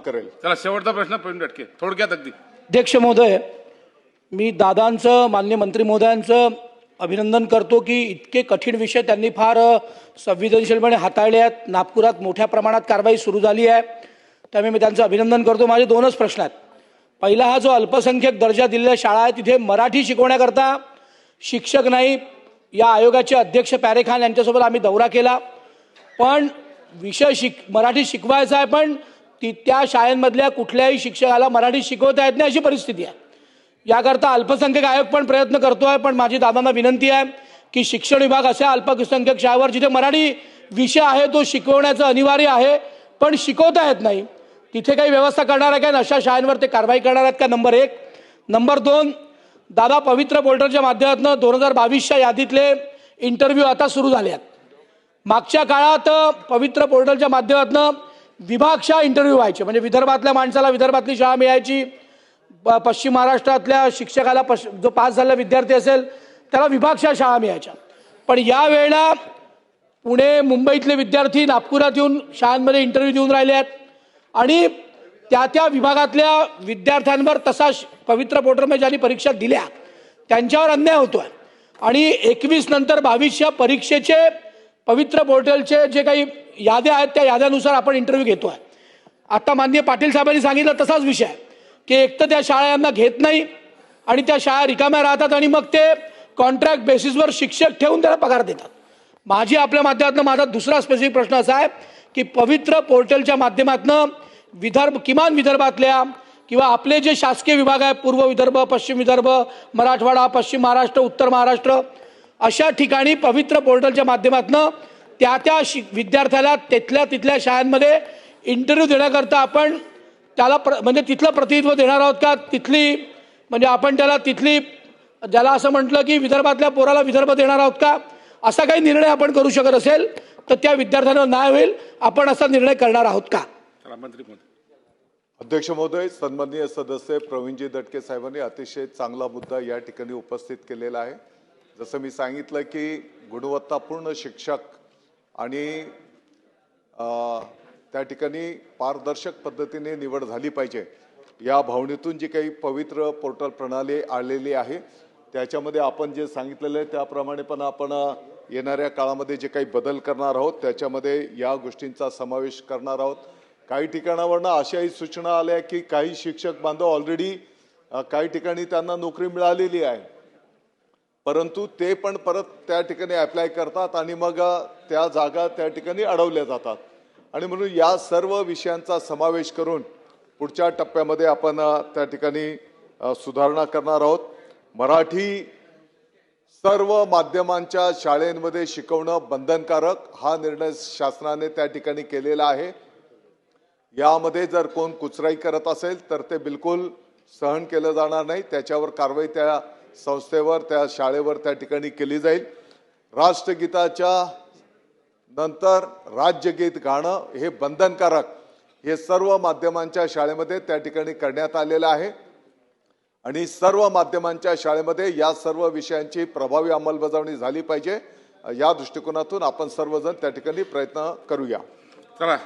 करेल. चला शेवटचा प्रश्न प्रवीण थोडक्यात अगदी. अध्यक्ष महोदय मी दादांचं मान्य मंत्री महोदयांचं अभिनंदन करतो की इतके कठीण विषय त्यांनी फार संवेदनशीलपणे हाताळले आहेत. नागपुरात मोठ्या प्रमाणात कारवाई सुरू झाली आहे. त्यामुळे मी त्यांचं अभिनंदन करतो. माझे दोनच प्रश्न आहेत. पहिला हा जो अल्पसंख्याक दर्जा दिलेला शाळा आहे तिथे मराठी शिकवण्याकरता शिक्षक नाही या आयोगाचे अध्यक्ष पॅरे खान यांच्यासोबत आम्ही दौरा केला. पण विषय शिक मराठी शिकवायचा आहे पण ती त्या शाळेमधल्या कुठल्याही शिक्षकाला मराठी शिकवता येत नाही अशी परिस्थिती आहे. याकरता अल्पसंख्याक आयोग पण प्रयत्न करतो आहे पण माझी दादांना विनंती आहे की शिक्षण विभाग अशा अल्पसंख्याक शाळेवर जिथे मराठी विषय आहे तो शिकवण्याचं अनिवार्य आहे पण शिकवता येत नाही. तिथे काही व्यवस्था करणार आहे का? अशा शाळांवर ते कारवाई करणार आहेत का? नंबर एक. नंबर दोन दादा पवित्र पोर्टलच्या माध्यमातून दोन हजार बावीसच्या यादीतले इंटरव्ह्यू आता सुरू झाले आहेत. मागच्या काळात पवित्र पोर्टलच्या माध्यमातून विभागशा इंटरव्ह्यू व्हायचे. म्हणजे विदर्भातल्या माणसाला विदर्भातली शाळा मिळायची. पश्चिम महाराष्ट्रातल्या शिक्षकाला पश जो पास झालेला विद्यार्थी असेल त्याला विभागशा शाळा मिळायच्या. पण यावेळेला पुणे मुंबईतले विद्यार्थी नागपुरात येऊन शाळांमध्ये इंटरव्ह्यू देऊन राहिले आहेत. आणि त्या त्या विभागातल्या विद्यार्थ्यांवर तसा श- पवित्र पोर्टलमध्ये ज्यांनी परीक्षा दिल्या त्यांच्यावर अन्याय होतो आहे आणि एकवीस नंतर बावीसच्या परीक्षेचे पवित्र पोर्टलचे जे काही याद्या आहेत त्या याद्यानुसार आपण इंटरव्ह्यू घेतो आहे आत्ता माननीय पाटील साहेबांनी सांगितलं तसाच विषय. आहे की एक तर त्या शाळा यांना घेत नाही आणि त्या शाळा रिकाम्या राहतात आणि मग ते कॉन्ट्रॅक्ट बेसिसवर शिक्षक ठेवून त्याला पगार देतात. माझी आपल्या माध्यमातून माझा दुसरा स्पेसिफिक प्रश्न असा आहे की पवित्र पोर्टलच्या माध्यमातून विदर्भ किमान विदर्भातल्या किंवा आपले जे शासकीय विभाग आहे पूर्व विदर्भ पश्चिम विदर्भ मराठवाडा पश्चिम महाराष्ट्र उत्तर महाराष्ट्र अशा ठिकाणी पवित्र पोर्टलच्या माध्यमातून त्या त्या शि विद्यार्थ्याला तिथल्या तिथल्या शाळांमध्ये इंटरव्ह्यू देण्याकरता आपण त्याला प्र म्हणजे तिथलं प्रतिनिधित्व देणार आहोत का? तिथली म्हणजे आपण त्याला तिथली ज्याला असं म्हटलं की विदर्भातल्या पोराला विदर्भ देणार आहोत का? असा काही निर्णय आपण करू शकत असेल तर त्या विद्यार्थ्यांना न्याय होईल. आपण असा निर्णय करणार आहोत का? चला मंत्री महोदय अध्यक्ष महोदय सन्माननीय सदस्य प्रवीणजी दटके साहेबांनी अतिशय चांगला मुद्दा या ठिकाणी उपस्थित केलेला आहे. जसं मी सांगितलं की गुणवत्तापूर्ण शिक्षक आणि त्या ठिकाणी पारदर्शक पद्धतीने निवड झाली पाहिजे. या भावनेतून जी काही पवित्र पोर्टल प्रणाली आलेली आहे त्याच्यामध्ये आपण जे सांगितलेलं आहे त्याप्रमाणे पण आपण येणाऱ्या काळामध्ये जे काही बदल करणार आहोत त्याच्यामध्ये या गोष्टींचा समावेश करणार आहोत. काही ठिकाणावरनं अशाही सूचना आल्या की काही शिक्षक बांधव ऑलरेडी काही ठिकाणी त्यांना नोकरी मिळालेली आहे. परंतु ते पण परत त्या ठिकाणी अप्लाय करतात आणि मग त्या जागा त्या ठिकाणी अडवल्या जातात. आणि म्हणून या सर्व विषयांचा समावेश करून पुढच्या टप्प्यामध्ये आपण त्या ठिकाणी सुधारणा करणार आहोत. मराठी सर्व माध्यमांच्या शाळेमध्ये शिकवणं बंधनकारक हा निर्णय शासनाने त्या ठिकाणी केलेला आहे. यामध्ये जर कोण कुचराई करत असेल तर ते बिलकुल सहन केलं जाणार नाही. त्याच्यावर कारवाई त्या संस्थेवर त्या शाळेवर त्या ठिकाणी केली जाईल. राष्ट्रगीताच्या नंतर राज्यगीत गाणं हे बंधनकारक हे सर्व माध्यमांच्या शाळेमध्ये त्या ठिकाणी करण्यात आलेलं आहे. आणि सर्व माध्यमांच्या शाळेमध्ये या सर्व विषयांची प्रभावी अंमलबजावणी झाली पाहिजे. या दृष्टिकोनातून आपण सर्वजण त्या ठिकाणी प्रयत्न करूया. चला.